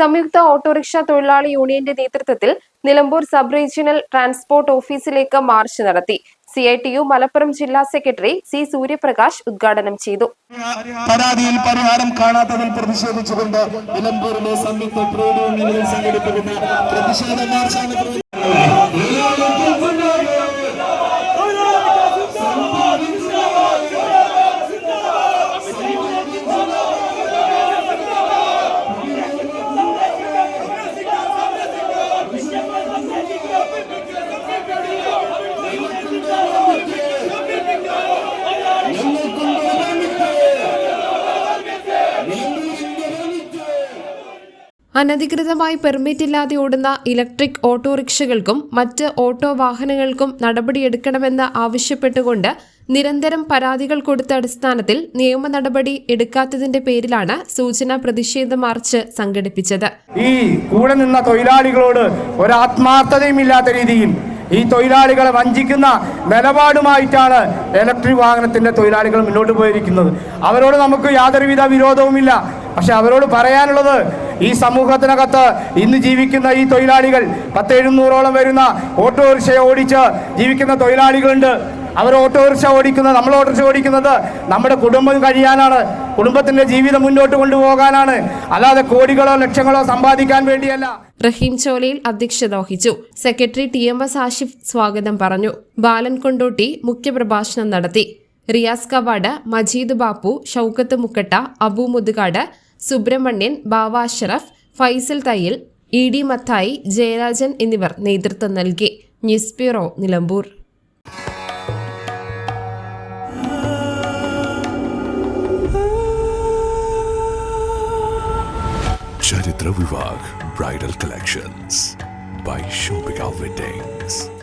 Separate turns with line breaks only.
സംയുക്ത ഓട്ടോറിക്ഷ തൊഴിലാളി യൂണിയന്റെ നേതൃത്വത്തിൽ നിലമ്പൂർ സബ് റീജിയണൽ ട്രാൻസ്പോർട്ട് ഓഫീസിലേക്ക് മാർച്ച് നടത്തി. C I T U Malappuram ജില്ലാ സെക്രട്ടറി സി സൂര്യപ്രകാശ് ഉദ്ഘാടനം ചെയ്തു.
പരാതിയിൽ പരിഹാരം കാണാത്തതിൽ പ്രതിഷേധിച്ചുകൊണ്ട് നിലമ്പൂരിലെ സംയുക്ത ട്രേഡ് യൂണിയനുകൾ സംഘടിപ്പിക്കുന്ന പ്രതിഷേധ മാർച്ചാണ്
അനധികൃതമായി പെർമിറ്റ് ഇല്ലാതെ ഓടുന്ന ഇലക്ട്രിക് ഓട്ടോറിക്ഷകൾക്കും മറ്റ് ഓട്ടോ വാഹനങ്ങൾക്കും നടപടിയെടുക്കണമെന്ന് ആവശ്യപ്പെട്ടുകൊണ്ട് നിരന്തരം പരാതികൾ കൊടുത്ത അടിസ്ഥാനത്തിൽ നിയമ നടപടി എടുക്കാത്തതിന്റെ പേരിലാണ് സൂചന പ്രതിഷേധ മാർച്ച് സംഘടിപ്പിച്ചത്.
ഈ കൂടെ നിന്ന തൊഴിലാളികളോട് ഒരാത്മാർത്ഥതയും ഇല്ലാത്ത രീതിയിൽ ഈ തൊഴിലാളികളെ വഞ്ചിക്കുന്ന നിലപാടുമായിട്ടാണ് ഇലക്ട്രിക് വാഹനത്തിന്റെ തൊഴിലാളികൾ മുന്നോട്ട് പോയിരിക്കുന്നത്. അവരോട് നമുക്ക് യാതൊരുവിധ വിരോധവുമില്ല. പക്ഷെ അവരോട് പറയാനുള്ളത് ഈ സമൂഹത്തിനകത്ത് ഇന്ന് ജീവിക്കുന്ന ഈ തൊഴിലാളികൾ പത്ത് എഴുന്നൂറോളം വരുന്ന ഓട്ടോറിക്ഷ ഓടിച്ച് ജീവിക്കുന്ന തൊഴിലാളികളുണ്ട്. അവർ ഓട്ടോറിക്ഷ ഓടിക്കുന്നത് നമ്മൾ ഓട്ടോറിക്ഷ ഓടിക്കുന്നത് നമ്മുടെ കുടുംബം കഴിയാനാണ്. കുടുംബത്തിന്റെ ജീവിതം മുന്നോട്ട് കൊണ്ടുപോകാനാണ്. അല്ലാതെ കോടികളോ ലക്ഷങ്ങളോ സമ്പാദിക്കാൻ വേണ്ടിയല്ല.
റഹീം ചോലയിൽ അധ്യക്ഷത വഹിച്ചു. Secretary T M S Ashif സ്വാഗതം പറഞ്ഞു. ബാലൻ കൊണ്ടോട്ടി മുഖ്യപ്രഭാഷണം നടത്തി. റിയാസ് കവാട് മജീദ് ബാപ്പു ഷൗക്കത്ത് മുക്കട്ട അബു മുതുകാട് സുബ്രഹ്മണ്യൻ ബാവ അഷറഫ് ഫൈസൽ തയ്യൽ ഇ ഡി മത്തായി ജയരാജൻ എന്നിവർ നേതൃത്വം നൽകി. News bureau Nilambur.
Charithra Vivah bridal collections by Shopika